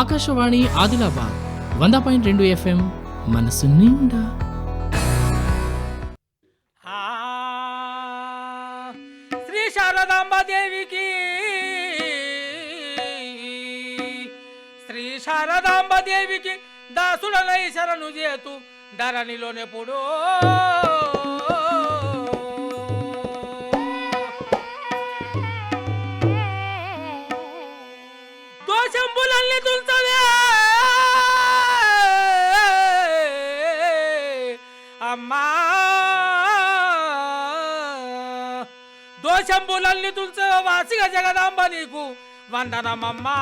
ఆకాశవాణి ఆదిలాబాద్ వంద పాయింట్ రెండు ఎఫ్ఎం మనసు నిండా. శ్రీ శారదాంబదేవికి. శ్రీ శారదాంబదేవికి దాసుడనై శరణు చేతు ధరణిలోనెప్పుడు. దోషంబులన్నీ తుల్చవే అమ్మా దోషంబులన్నీ తుల్చవే వాసిగ జగదాంబ నీకు వందనమమ్మా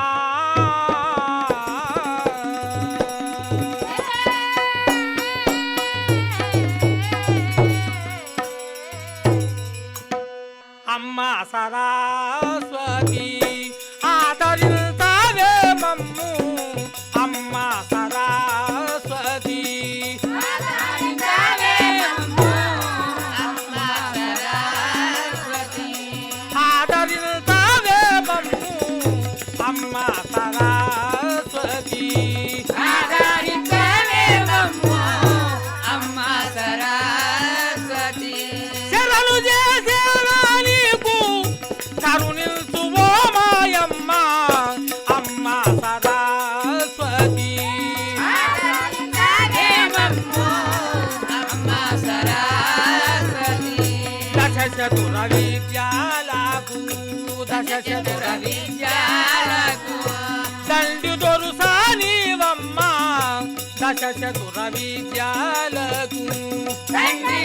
చతుర విద్యాలకు దశ చతుర విద్యాలకు దండి దొరుసానివమ్మ దశ చతుర విద్యాలకు దండి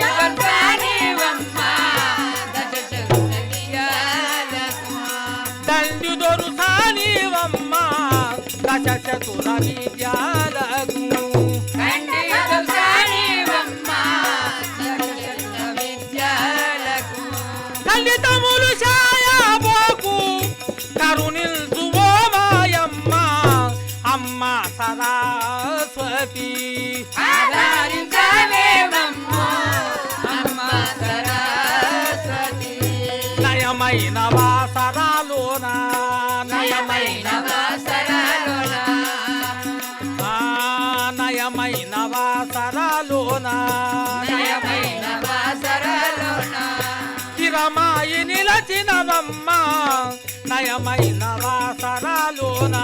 దొరుసానివమ్మ దశ చతుర విద్యాలకు నయమైన వాసరాలోన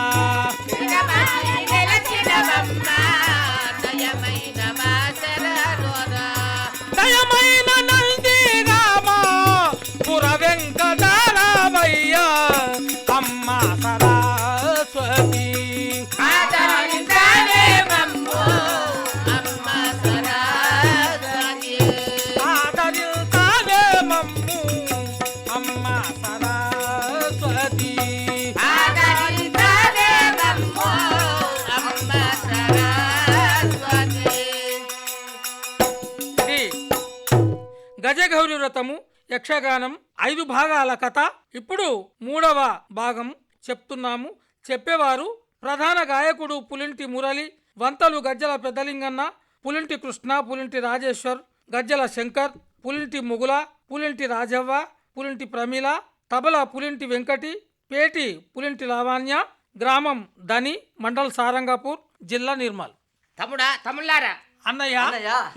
గజగౌరి వ్రతము యక్షగానం ఐదు భాగాల కథ. ఇప్పుడు మూడవ భాగం చెప్తున్నాము. చెప్పేవారు ప్రధాన గాయకుడు పులింటి మురళి వంతలు గజ్జల పెద్దలింగన్న పులింటి కృష్ణ పులింటి రాజేశ్వర్ గజ్జల శంకర్ పులింటి ముగుల పులింటి రాజవ్వ పులింటి ప్రమీల తబల పులింటి వెంకటి పేటి పులింటి లావాణ్య గ్రామం ధని మండల్ సారంగపూర్ జిల్లా నిర్మల్. తమ్ముడా తమిళారా అన్నయ్య?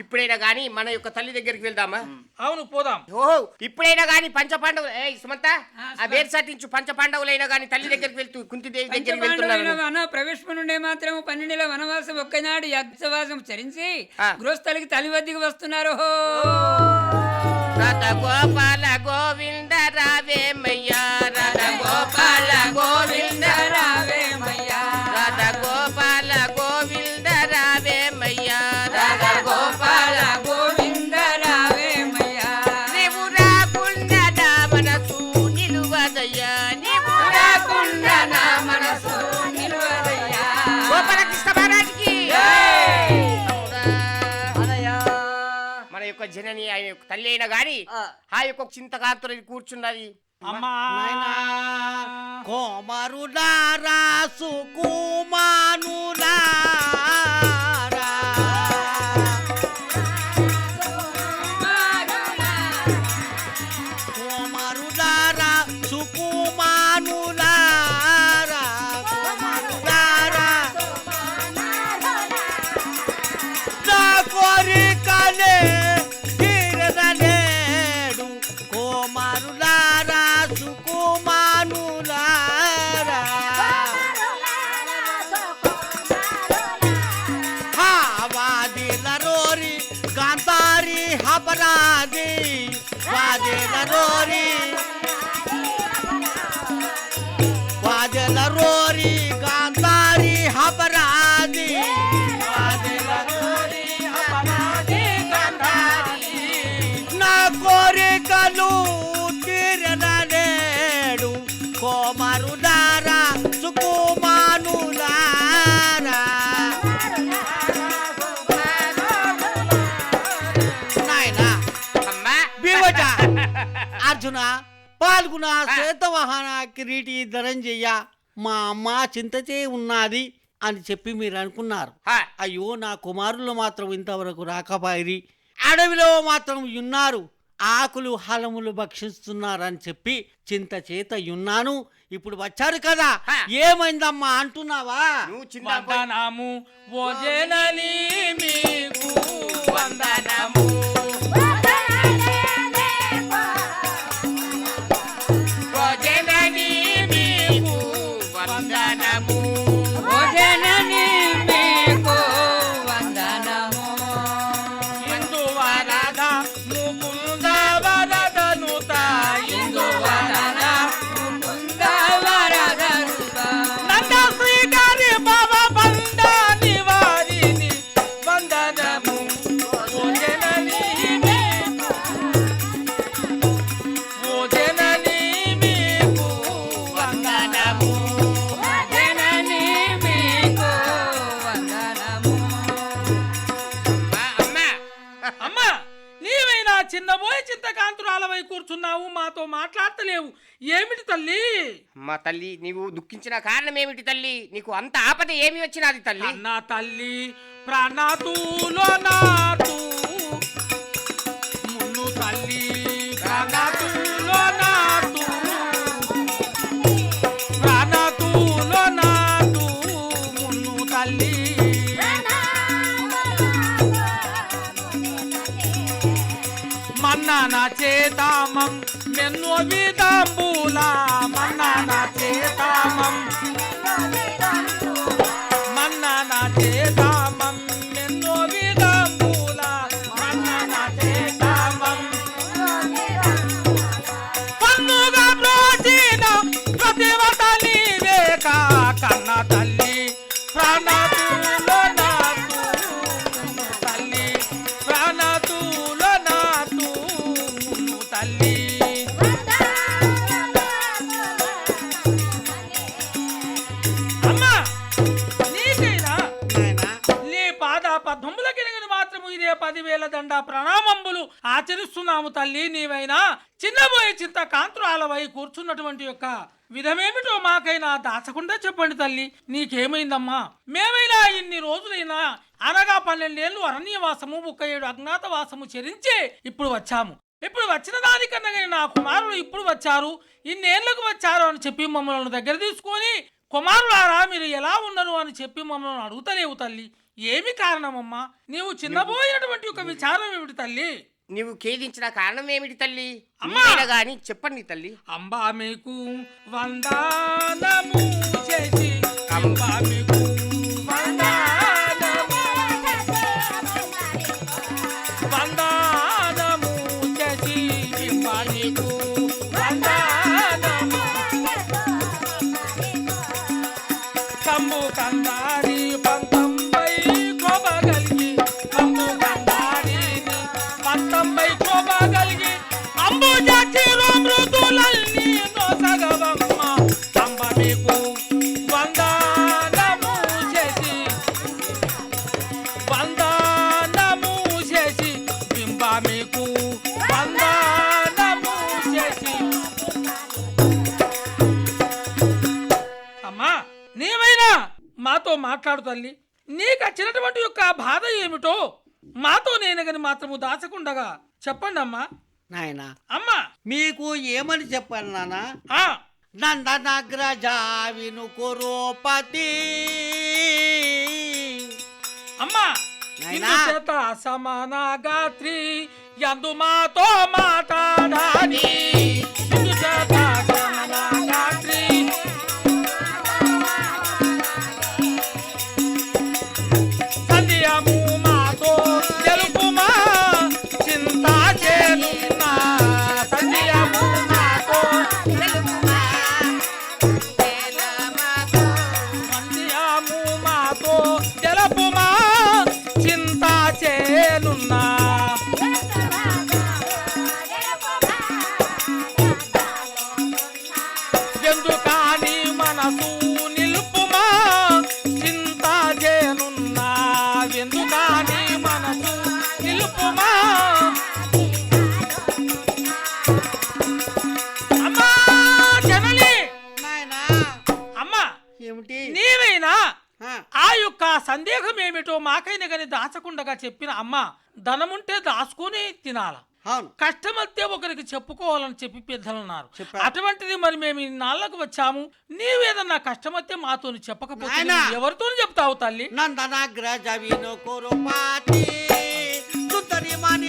ఇప్పుడైనా గాని మన యొక్క తల్లి దగ్గరికి వెళ్దామా? అవును పోదాం. ఓహో ఇప్పుడైనా గాని పంచ పాండవులు ఏ సుమంత ఆ వేరు సాటించు పంచ పాండవులైనా గాని తల్లి దగ్గరికి వెళ్తూ కుంతిదేవి దగ్గరికి వెళ్తున్నారు పంచపాండవులైన వన ప్రవేశము నుండే మాత్రం పన్నెండుల వనవాసం ఒక్కనాడు యజ్ఞవాసం చరించి. గృహస్థలికి తల్లి వద్దకు వస్తున్నారు. గోపాల గోవింద యొక్క తల్లి అయినా గాని ఆ. యొక్క చింతకాంతులు కూర్చున్నది. అమ్మా. కోమరులారా సుకుమానులారా अपराधी वाजेल रोरी. वाजेल रोरी. అర్జున పాల్గొన శ్వేతవాహన కిరీటి ధనంజయ్య మా అమ్మ చింతచే ఉన్నది అని చెప్పి మీరు అనుకున్నారు. అయ్యో నా కుమారులు మాత్రం ఇంతవరకు రాకపోయిరి. అడవిలో మాత్రం ఉన్నారు ఆకులు హలములు భక్షిస్తున్నారని చెప్పి చింత చేత ఉన్నాను ఇప్పుడు వచ్చారు కదా. ఏమైందమ్మా అంటున్నావా? వందనము వందనము. మాట్లాడతలేవు. ఏమిటి తల్లి? అమ్మా తల్లి నీవు దుఃఖించిన కారణం ఏమిటి తల్లి? నీకు అంత ఆపద ఏమి వచ్చినది తల్లి? అన్న తల్లి ప్రాణతులో నాటు మున్ను తల్లి ప్రాణతులో ప్రాణతులో మున్ను తల్లి మన్నాన చేతామం మెన్నో విదంబుల మన్నాన చేతామం. మన్నాన చేతామం. వేల పదివేల దండ ప్రణామంబులు ఆచరిస్తున్నాము తల్లి నీవైనా. చిన్నబోయే చింత కాంతురాలవై కూర్చున్నటువంటి యొక్క విధమేమిటో మాకైనా దాచకుండా చెప్పండి తల్లి. నీకేమైందమ్మా? మేమైనా ఇన్ని రోజులైనా అనగా పన్నెండేళ్ళు అరణ్యవాసము ముక్క ఏడు అజ్ఞాతవాసము చెరించి ఇప్పుడు వచ్చాము. ఇప్పుడు వచ్చిన దానికన్నా కానీ నా కుమారులు ఇప్పుడు వచ్చారు. ఇన్నేళ్ళకు వచ్చారు అని చెప్పి మమ్మల్ని దగ్గర తీసుకొని కుమారులారా మీరు ఎలా ఉన్నారు? అని చెప్పి మమ్మల్ని అడుగుతలేవు తల్లి. ఏమి కారణమమ్మా? నీవు చిన్నబోయినటువంటి ఒక విచారం ఏమిటి తల్లి? నీవు ఖేదించిన కారణం ఏమిటి తల్లి? అమ్మా! గాని చెప్పండి తల్లి. అంబా మీకు వందనము చేసి అంబా మీకు చెప్పండి అమ్మా నాయనా అమ్మా. మీకు ఏమని చెప్పాను నానా ఆ, నందనగ్రజ విను కురోపతి. అమ్మా చేత సమాన గాత్రి ఎందు మాతో మాట్లాడాలి. చేత నిలుపుమా అమ్మా జనని నాయనా. అమ్మా ఏమిటి? నీవైనా? ఆ, యొక్క సందేహం ఏమిటో మాకైనా కానీ దాచకుండగా చెప్పిన అమ్మ ధనముంటే దాచుకుని తినాల. అవును. కష్టమత్తే ఒకరికి చెప్పుకోవాలని చెప్పి పెద్దలున్నారు. అటువంటిది మరి మేము ఇన్నాళ్ళకు వచ్చాము. నీవేదన్నా కష్టమత్తే మాతో చెప్పకపోతే. ఎవరితో చెప్తావు తల్లి? నందనగ్రజ విను కురుపాతి సుందరి మణి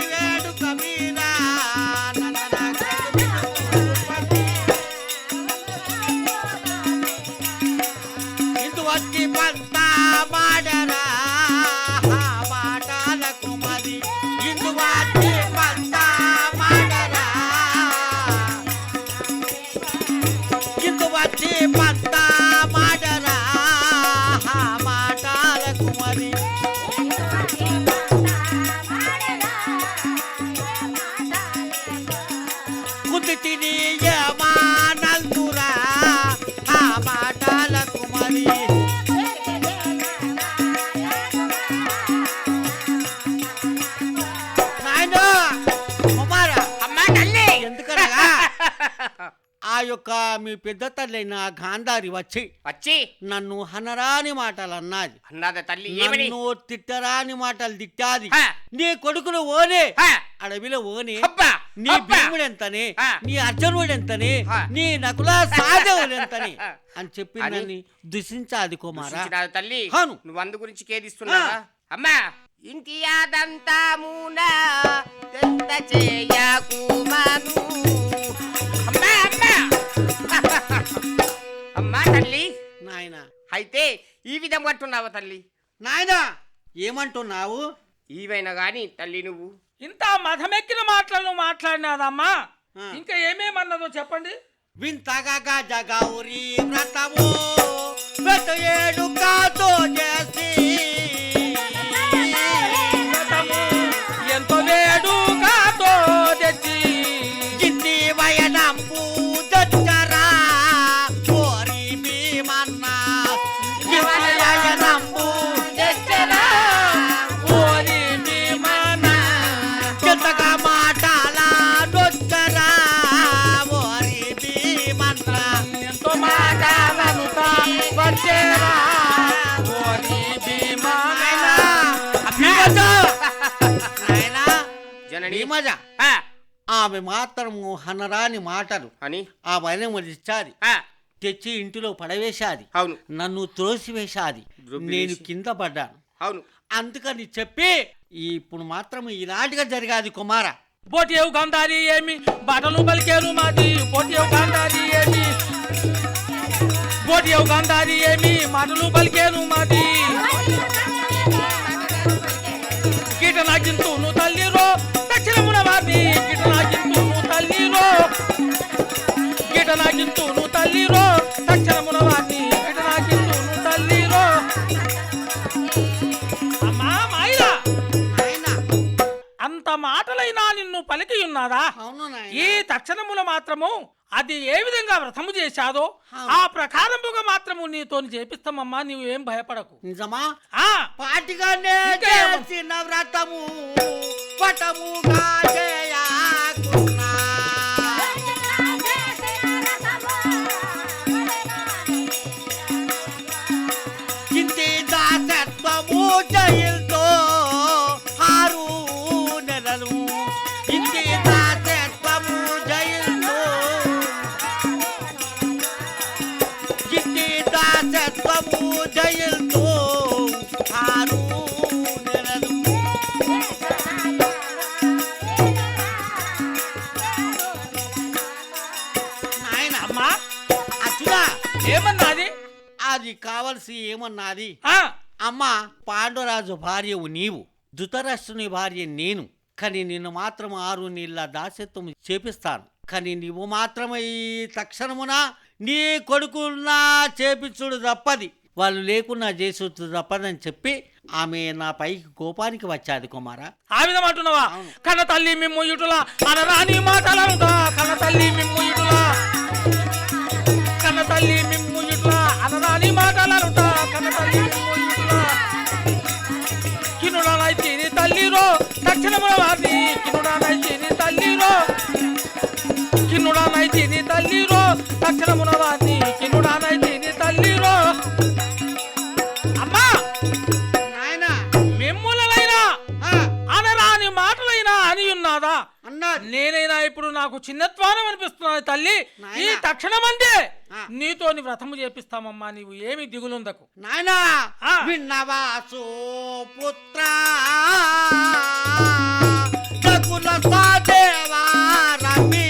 పెద్ద తల్లైన గాంధారి వచ్చి వచ్చి నన్ను హనరాని మాటలు అన్నది అన్నద తల్లి ఏమని? నన్ను తిట్టరాని మాటలు తిట్టాది. నీ కొడుకులు ఓనే. అడవిలో ఓనే. నీ. భీముడు ఎంతని ఆ. నీ అర్జునుడు ఎంతని ఆ. నీ నకుల సాధవుడు ఎంతని అని చెప్పి? నన్ను దుషించాది కుమారా. తల్లి. నువ్వు అందు గురించి ఖేదిస్తున్నావా? అమ్మా ఇంటి తెంత చేయకుమను అమ్మా అమ్మా అమ్మా. అయితే ఈ విధం కట్టున్నావా తల్లి? నాయన! ఏమంటున్నావు? ఈవైనా గాని తల్లి నువ్వు. ఇంత మధమెక్కిన మాటలను మాట్లాడినాదమ్మా ఆ. ఇంకా ఏమేమన్నదో చెప్పండి. వింతగా జగౌరి వ్రతము వ్రత ఏడు కాతో చేసి ఆమె మాత్రము హనరాని మాటలు అని? ఆ వనములు ఇచ్చాది ఆ, తెచ్చి ఇంటిలో పడవేశాది. అవును. నన్ను త్రోసివేశాది. నేను కింద పడ్డాను. అవును. అందుకని చెప్పి ఇప్పుడు మాత్రం ఇలాంటిగా జరిగాది కుమార. పోటీయవు గంధారి ఏమి? బటలు పలికేను మాది. పోటీయవు గంధారి ఏమి? పోటీయవు గంధారి ఏమి? మాటలు పలికేను మాది. కీటనాకింతును తల్లిరో దక్షిణమున వాది కీటనాకింతును తల్లిరో అవును ఈ తక్షణముల మాత్రము అది ఏ విధంగా వ్రతము చేశాదో. ఆ ప్రకారముగా మాత్రము నీతో చేపిస్తామమ్మా నీవు ఏం భయపడకు. నిజమా? ఆ. పాటిగానే? చేసిన వ్రతము పటముగా కావలసి ఏమన్నది? అమ్మ పాండురాజు భార్యవు నీవు ధృతరాష్ట్రుని భార్య నేను. కానీ నిన్ను మాత్రం ఆరు నీళ్ళ దాసత్వం చేపిస్తాను. కానీ నీవు మాత్రమే ఈ తక్షణమున నీ కొడుకున్నా చేపించుడు తప్పది. వాళ్ళు లేకున్నా చేసి తప్పదని చెప్పి ఆమె నా పైకి కోపానికి వచ్చాది కుమార. ఆ విధం అంటున్నావా? కన్న తల్లి మిమ్ము ఇటులా అనరాని మాటలంటా కన్న తల్లి మిమ్ము ఇటులా. కన్న తల్లి మిమ్ము ఇటులా తల్లిరో దక్షిణముల వారిని కినుడానైతే నీ తల్లిరో కిన్నుడానైతే నీ తల్లిరో దక్షిణమున వారిని కిన్నుడానైతే నీ తల్లిరో అమ్మా! నాయనా! మిమ్ములైనా అనరాని మాటలైనా అని ఉన్నదా? అన్నారు నేనైనా ఇప్పుడు నాకు చిన్నత్వానం అనిపిస్తున్నది తల్లి. ఈ నాయనా. నీతోని వ్రతము చేపిస్తామమ్మా నీవు ఏమి దిగులుందకు నాయనా ఆ. విన్నవాసు పుత్ర నకుల సాదేవా రమి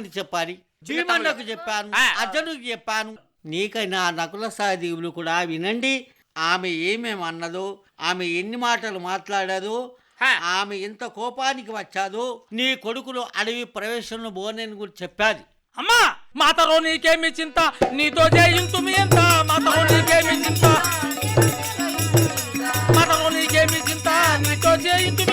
నీకేమని చెప్పాలి. భీమన్నకు చెప్పాను. అర్జునుకి చెప్పాను. నీకైనా నకుల సహదేవులు కూడా వినండి. ఆమె ఏమేమి అన్నదో ఆమె ఎన్ని మాటలు మాట్లాడాదో. ఆమె ఎంత కోపానికి వచ్చాదో నీ కొడుకులు అడవి ప్రవేశంలో బోనని కూడా చెప్పాది అమ్మా మాతరో నీకేమి చింత? నీతో జయింతుమి ఎంత? మాతరో నీకేమి చింత? మాతరో నీకేమి చింత? నీతో జయింతుమి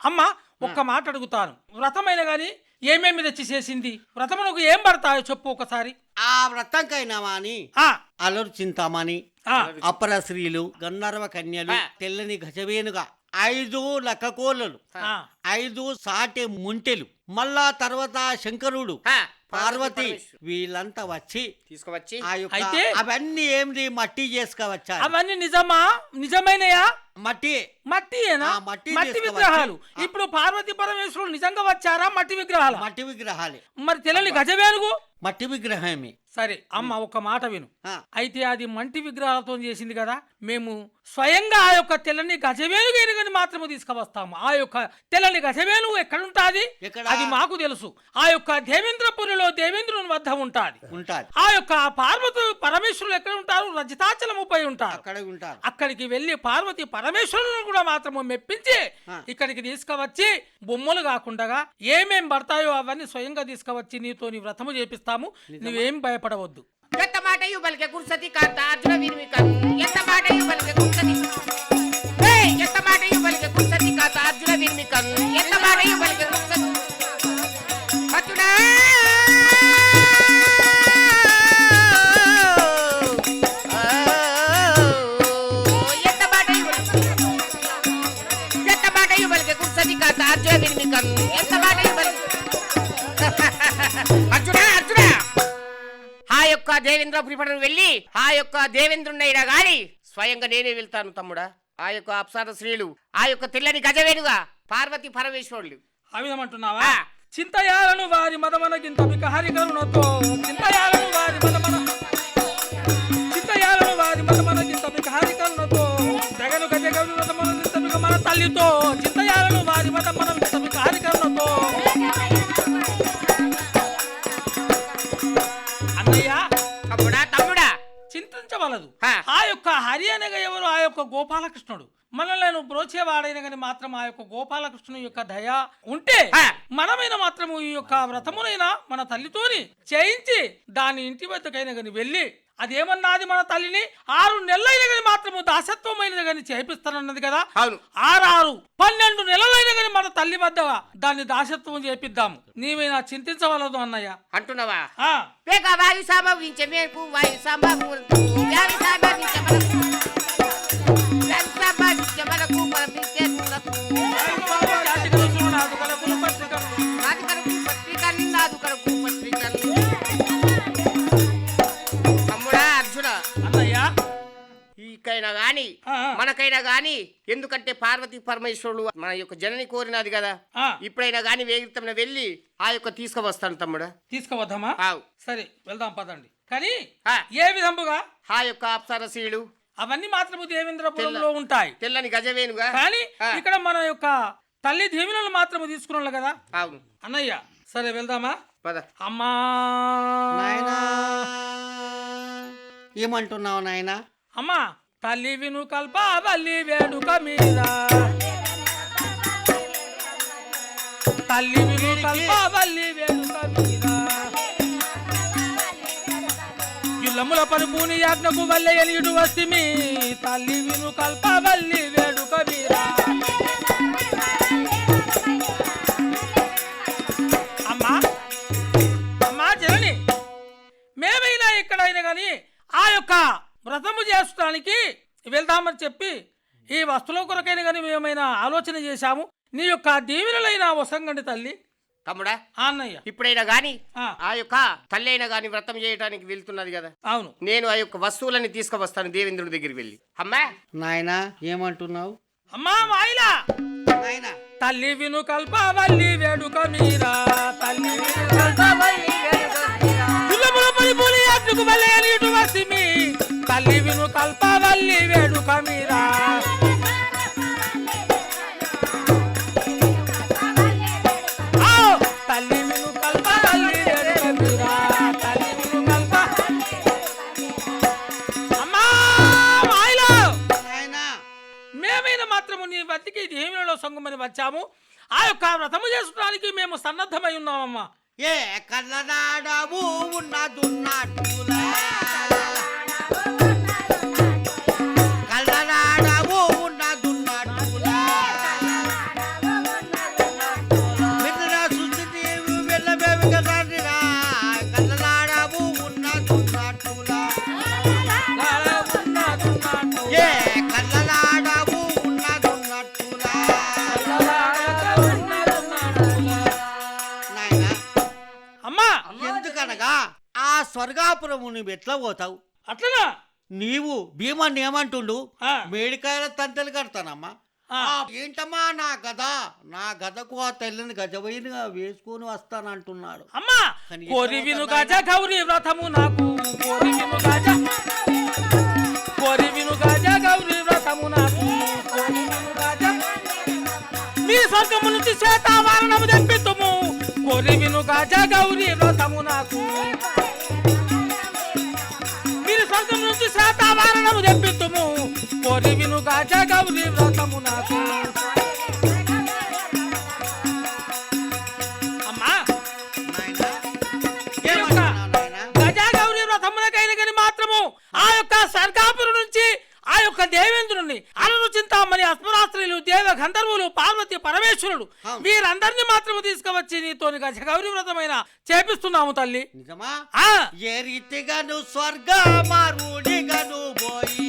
అమ్మ ఒక్క మాట అడుగుతాను. వ్రతమైన గాని ఏమేమి తెచ్చి చేసింది వ్రతమునకు ఏం పడతాయో చెప్పు ఒకసారి. ఆ వ్రతంకైనా అని ఆ. అలరు చింతామణి ఆ. అపర స్త్రీలు గంధర్వ కన్యలు. తెల్లని గజవేనుగా ఐదు లక్కకోలలు. ఐదు సాటి ముంటెలు మళ్ళా తర్వాత శంకరుడు పార్వతి. వీళ్ళంతా వచ్చి తీసుకువచ్చి అయితే? అవన్నీ ఏంది మట్టి చేసుకువచ్చారు? అవన్నీ నిజమా? నిజమైనయా? మట్టి. మట్టి మట్టి తీసుకువచ్చి- విగ్రహాలు. ఇప్పుడు పార్వతీ పరమేశ్వరుడు నిజంగా వచ్చారా? మట్టి విగ్రహాలు? మట్టి విగ్రహాలే. మరి తెల్లని గజవేలుగు? మట్టి విగ్రహమే. సరే అమ్మ ఒక మాట విను. అయితే అది మంటి విగ్రహాలతో చేసింది కదా మేము స్వయంగా ఆ యొక్క తెల్లని గజవేలు ఏనుగని మాత్రమే తీసుకువస్తాము. ఆ యొక్క తెల్లని గజవేలు ఎక్కడుంటాది? ఎక్కడ? అది మాకు తెలుసు. ఆ యొక్క దేవేంద్రపురిలో దేవేంద్రుని వద్ద ఉంటాది. ఆ యొక్క పార్వతి పరమేశ్వరులు ఎక్కడ ఉంటారు? రజతాచలముపై ఉంటారు. అక్కడ ఉంటారు. అక్కడికి వెళ్ళి పార్వతి పరమేశ్వరులను కూడా మాత్రము మెప్పించి. ఇక్కడికి తీసుకువచ్చి బొమ్మలు కాకుండా ఏమేం పడతాయో అవన్నీ స్వయంగా తీసుకువచ్చి నీతో నీ వ్రతము చేపిస్తాము. నువ్వేం భయపడవద్దు. ఎంత మాటయు బలికే కుర్సతి కాంత అర్జున వినిమికం ఎంత మాటయు బలికే కుర్సతి ఎంత మాటయు బలికే కుర్సతి కాంత అర్జున వినిమికం ఎంత మాటయు బలికే కుర్సతి అర్జున! యొక్క వెళ్ళి ఆ యొక్క దేవేంద్రుడైనా గాని స్వయంగా నేనే వెళ్తాను తమ్ముడా. ఆ యొక్క అప్సర స్త్రీలు ఆ యొక్క తెల్లని గజవేనుగా పార్వతి పరమేశ్వరులు. ఆ విధమంటున్నావా ఆ. చింతయాలను వారి మదమన గింత వికహరి కరుణతో. చింతయాలను వారి మదమన చింతయాలను వారి మదమన గింత వికహరి కరుణతో. జగను గజగను మన తల్లితో చింతయాలను హరి అనగా ఎవరు? ఆ యొక్క గోపాలకృష్ణుడు. మనల్ని బ్రోచేవాడైన కానీ మాత్రం ఆ యొక్క గోపాలకృష్ణుని యొక్క దయ ఉంటే. మనమైన మాత్రము ఈ యొక్క వ్రతమునైనా మన తల్లితోని చేయించి దాని ఇంటి వద్దకైనా కానీ వెళ్ళి అదేమన్నది మన తల్లిని? ఆరు నెలలైన కానీ మాత్రము దాసత్వమైనది కానీ చేపిస్తానన్నది కదా? ఆరారు పన్నెండు నెలలైన కానీ మన తల్లి వద్ద దాన్ని దాసత్వం చేపిద్దాము. నీవైనా చింతించవలదు అన్నయ్య? అంటున్నావా? వాయు సంభవించే మేపు వాయు సంభవించు ఈకైనా గాని. మనకైనా గాని ఎందుకంటే పార్వతి పరమేశ్వరుడు మన యొక్క జనని కోరినది కదా. ఇప్పుడైనా గాని వేగితమైన వెళ్ళి ఆ యొక్క తీసుకువస్తాను తమ్ముడా. తీసుకువద్దామా? ఆవు. సరే వెళ్దాం పదండి. కానీ ఆ. ఏ విధముగా? ఆ యొక్క అప్సరసీయుడు అవన్నీ మాత్రము దేవేంద్రపురంలో ఉంటాయి. తెల్లని గజవేనుగా కానీ. ఇక్కడ మన యొక్క తల్లి దీవెనలు మాత్రము తీసుకున్నాం కదా? అవును అన్నయ్య సరే వెళ్దామా? పద. అమ్మా! నాయనా! ఏమంటున్నావు నాయనా? అమ్మా! తల్లి విను కల్ప వల్లి వేడుక మీరా తల్లి విను కల్ప వల్లి వేడుక మీద. ఇల్లముల పరుపుని యాజ్ఞకు వల్లే ఎలియుడు వస్తిమి. తల్లి విను కల్ప వేడుక అమ్మా అమ్మా జనని. మేమైనా ఎక్కడైనా కానీ ఆ యొక్క వ్రతము చేసుకోవడానికి వెళ్దామని చెప్పి ఈ వస్తువుల కొరకైనా కానీ మేమైనా ఆలోచన చేశాము? నీ యొక్క దీవెనలైన వసంగండి తల్లి. తమ్ముడా ఆ అన్నయ్య. ఇప్పుడైనా గాని ఆ, ఆ యొక్క తల్లి అయినా గాని వ్రతం చేయడానికి వెళ్తున్నది కదా. అవును. నేను ఆ యొక్క వస్తువులని తీసుకువస్తాను దేవేంద్రుడి దగ్గరికి వెళ్ళి. అమ్మా! నాయనా ఏమంటున్నావు? అమ్మా మాయిలా నాయనా. తల్లి విను కల్ప వల్లి వేడుక మీరా తల్లి విను తల్లి విను కల్ప వల్లి వేడుక మీరా ఆ, తల్లి విను కల్ప వల్లి వేడుక మీరా తల్లి విను కల్ప అమ్మా మాయిలో! నాయనా! మేమైనా మాత్రము నీ బతికి దేవునిలో సొంగమని వచ్చాము. ఆ యొక్క వ్రతము చేసుకోవడానికి మేము సన్నద్ధమై ఉన్నామమ్మా. ఏ కళ్ళనాడవు ఉన్నదున్నట్టులా కళ్ళనాడవు ఉన్నదున్నట్టులా మిత్ర సుస్థితివి వెళ్ళబేవి కదండిరా కళ్ళనాడవు ఉన్నదున్నట్టులా ఏ కళ్ళనాడవు ఉన్నదున్నట్టులా నాయనా అమ్మా! ఎందుకనగా ఆ స్వర్గాపురము నువ్వు ఎట్లా పోతావు? అట్లనా? నీవు భీమాన్ని ఏమంటుండు. మేడికాయల తంతలు కడతానమ్మా. ఏంటమ్మా నా గద? నా గదకు ఆ తెల్లని గజవైనగా వేసుకొని వస్తానంటున్నాడు. అమ్మా కోరి విను పోతావు గజ గౌరి వ్రతము నాకు. కోరి విను గజ. కోరి విను గజ గౌరి వ్రతము నాకు. కోరి విను గజ. మీ స్వర్గము నుంచి శ్వేతావరణము తెప్పితుము. కోరి విను గజ గౌరి వ్రతము నాకు. స్వర్గం నుంచి శ్వేతావరణము తెప్పితుము కోరి విను గజ వ్రతము నాకు. నీతోని గజగౌరి వ్రతమైన చేపిస్తున్నాము తల్లి. నిజమా? ఏ రీతిగాను స్వర్గ మారుడిగను పోయి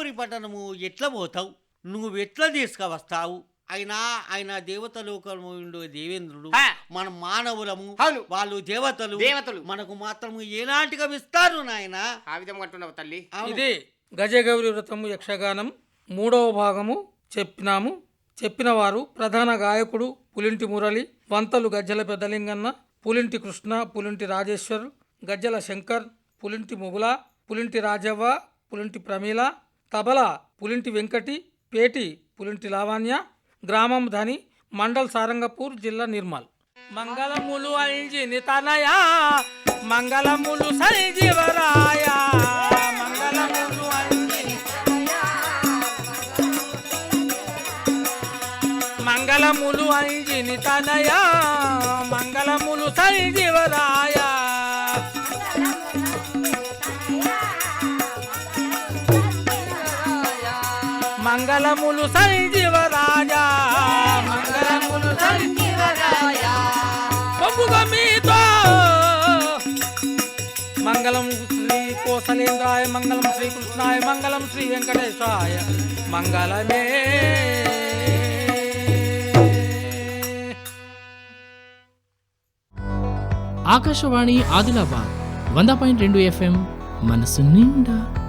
స్వర్గాపురి పట్టణము ఎట్లా పోతావు నువ్వు ఎట్లా తీసుకువస్తావు అయినా ఆయన దేవత లోకము ఉండే దేవేంద్రుడు. మన మానవులము అవును. వాళ్ళు దేవతలు దేవతలు. మనకు మాత్రము ఏనాటిగా ఇస్తారు నాయన ఆ విధంగా అంటున్నావు తల్లి ఇది గజగౌరి వ్రతము యక్షగానం మూడవ భాగము చెప్పినాము చెప్పిన వారు ప్రధాన గాయకుడు పులింటి మురళి వంతలు గజ్జల పెద్దలింగన్న పులింటి కృష్ణ పులింటి రాజేశ్వర్ గజ్జల శంకర్ పులింటి ముగుల పులింటి రాజవ్వ పులింటి ప్రమీల తబల పులింటి వెంకటి పేటి పులింటి లావణ్య గ్రామం ధని మండల్ సారంగపూర్ జిల్లా నిర్మల్. మంగళములు అంజిని తనయా మంగళములు సంజీవరాయ మంగళములు అంజిని మంగళములు అంజిని తనయా మంగళములు సంజీవరాయ మంగళములు సంజీవరాజా. మంగళములు సంజీవరాజా. పంపుగా మీతో. మంగళం శ్రీ కోసలేంద్రాయ మంగళం శ్రీకృష్ణాయ మంగళం శ్రీ వెంకటేశాయ. మంగళమే. ఆకాశవాణి ఆదిలాబాద్ వంద పాయింట్ రెండు ఎఫ్ఎం మనసు నిండా.